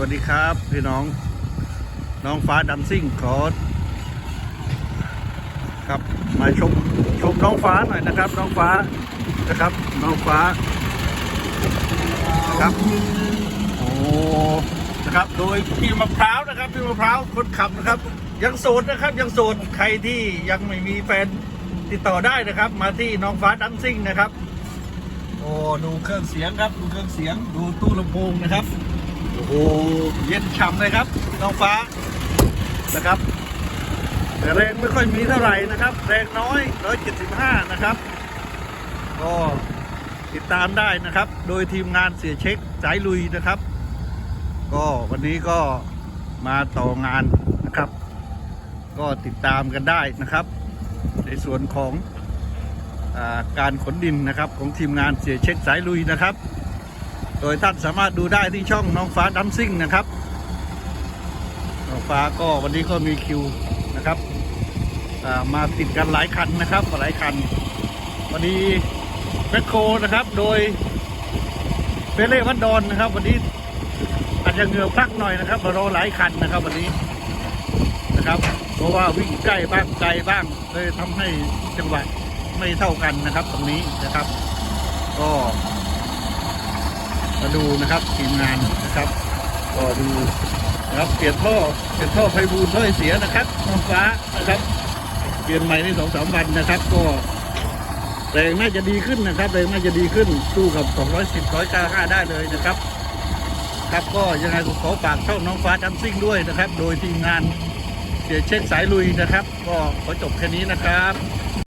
วัสดีครับพี่น้องน้องฟ้าดัมซิ่งขอครับมาชมชมน้องฟ้าหน่อยนะครับ น้องฟ้านะครับ น้องฟ้านะครับโอ้นะครับ โดยพี่มะพร้าวนะครับพี่มะพร้าวคนขับนะครับ ยังโสดนะครับ ยังโสดใครที่ยังไม่มีแฟนติดต่อได้นะครับ มาที่น้องฟ้าดัมซิ่งนะครับ โอ้ดูเครื่องเสียงครับ ดูเครื่องเสียงดูตู้ลำโพงนะครับ โอ้โหเย็นฉ่ำเลยครับน้องฟ้านะครับ แต่แรงไม่ค่อยมีเท่าไหร่นะครับ แรงน้อย 175 นะครับ ก็ติดตามได้นะครับ โดยทีมงานเสียเช็คสายลุยนะครับ ก็วันนี้ก็มาต่องานนะครับ ก็ติดตามกันได้นะครับ ในส่วนของอาการขนดินนะครับของทีมงานเสียเช็คสายลุยนะครับ โดยท่านสามารถดูได้ที่ช่องน้องฟ้าดัมซิ่งนะครับ น้องฟ้าก็วันนี้ก็มีคิวนะครับมาติดกันหลายคันนะครับหลายคัน วันนี้แมคโครนะครับ โดยเปเล่วัดดอนนะครับ วันนี้อาจจะเหงื่อพลักหน่อยนะครับมารอหลายคันนะครับ วันนี้นะครับ เพราะว่าวิ่งใกล้บ้างไกลบ้างเลยทำให้จังหวะไม่เท่ากันนะครับ ตรงนี้นะครับ ก็ มาดูนะครับทีมงานนะครับก็ดูนะครับเปลี่ยนท่อเปลี่ยนท่อไฟบูนท่อไอเสียนะครับน้องฟ้านะครับ เปลี่ยนใหม่ในสองสามวันนะครับ ก็แรงน่าจะดีขึ้นนะครับแรงน่าจะดีขึ้นสู้กับ 210 295 ได้เลยนะครับ ครับก็ยังไงผมขอฝากช่องน้องฟ้าดัมซิ่งด้วยนะครับ โดยทีมงานเสียเช็คสายลุยนะครับ ก็ขอจบแค่นี้นะครับ